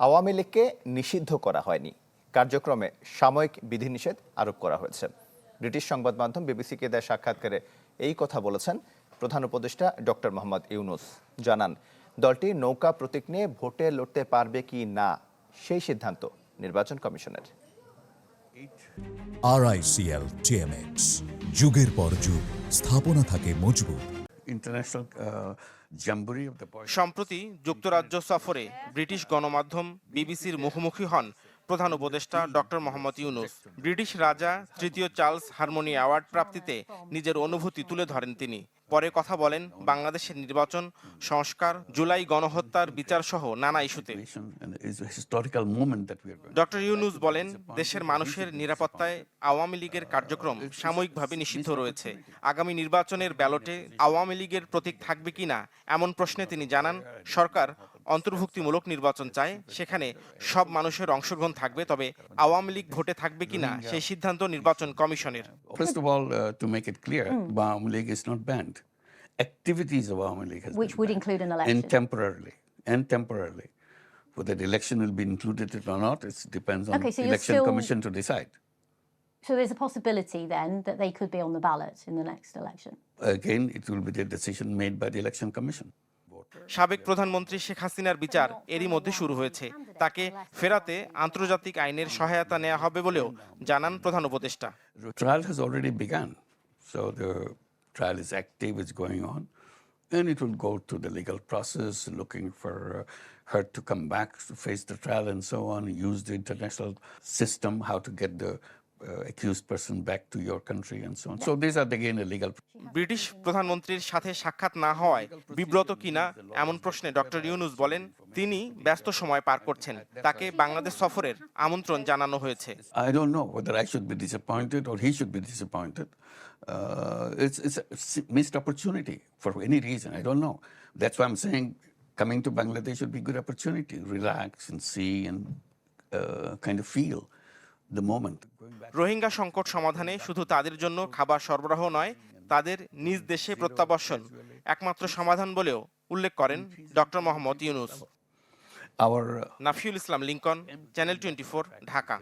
আওয়ামী লীগকে নিষিদ্ধ করা হয়নি। কার্যক্রমে সাময়িক বিধিনিষেধ আরোপ করা হয়েছে। ব্রিটিশ সংবাদ মাধ্যম বিবিসিকে দেয় সাক্ষাৎকারে এই কথা বলেছেন প্রধান উপদেষ্টা ডক্টর মোহাম্মদ ইউনুস। জানান, দলটি নৌকা প্রতীক নিয়ে ভোটে লড়তে পারবে কি না, সেই সিদ্ধান্ত নির্বাচন কমিশনের। আরআইসিএল টিএমএক্স যুগের পর যুগ, স্থাপনা থাকে মজবুত। Uh. সম্প্রতি যুক্তরাজ্য সফরে ব্রিটিশ গণমাধ্যম বিবিসির মুখোমুখি হন প্রধান উপদেষ্টা ডক্টর মোহাম্মদ ইউনুস, ব্রিটিশ রাজা তৃতীয় চার্লস হারমোনি অ্যাওয়ার্ড প্রাপ্তিতে নিজের অনুভূতি তুলে ধরেন তিনি পরে কথা বলেন বাংলাদেশের নির্বাচন, সংস্কার, জুলাই গণহত্যার বিচার সহ নানা ইস্যুতে. ডক্টর ইউনুস বলেন, দেশের মানুষের নিরাপত্তায় আওয়ামী লীগের কার্যক্রম সাময়িকভাবে নিষিদ্ধ রয়েছে আগামী নির্বাচনের ব্যালটে আওয়ামী লীগের প্রতীক থাকবে কিনা, এমন প্রশ্নে তিনি জানান, সরকার অন্তর্ভুক্তিমূলক নির্বাচন চায় সেখানে সব মানুষের অংশগ্রহণ থাকবে তবে আওয়ামী লীগ ভোটে থাকবে কিনা সেই সিদ্ধান্ত নির্বাচন কমিশনের First of all, uh, to make it clear, Awami League is not banned. Activities of Awami League has Which would banned. include an And temporarily, and temporarily. Whether the election will be included or not, it depends on Okay, so election still- commission to decide. So there's a possibility then that they could be on the ballot in the next election. Again, it will be the decision made by the election commission. সাবেক প্রধানমন্ত্রী শেখ হাসিনার বিচার এরই মধ্যে শুরু হয়েছে তাকে ফেরাতে আন্তর্জাতিক আইনের সহায়তা নেওয়া হবে বলেও জানান প্রধান উপদেষ্টা trial has already begun. So the is active, it's going on. And it will go through the legal process, looking for uh, her to come back to face the trial and so on, use the international system, how to get the uh, accused person back to your country and so on. So these are again the legal. British প্রধানমন্ত্রীর সাথে সাক্ষাৎ না হওয়ায় বিব্রত কিনা এমন প্রশ্নে doctor Yunus বলেন তিনি ব্যস্ত সময় পার করছেন তাকে বাংলাদেশ সফরের আমন্ত্রণ জানানো হয়েছে I don't know whether I should be disappointed or he should be disappointed. Uh, it's, it's a missed opportunity for any reason. I don't know. That's why I'm saying coming to Bangladesh would be a good opportunity. Relax and see and uh, kind of feel. Rohingya সংকট সমাধানে শুধু তাদের জন্য খাবার সরবরাহ নয় তাদের নিজ দেশে প্রত্যাবর্ষণ একমাত্র সমাধান বলেও উল্লেখ করেন doctor Muhammad Yunus. Uh, Nafiul Islam Lincoln channel twenty Dhaka.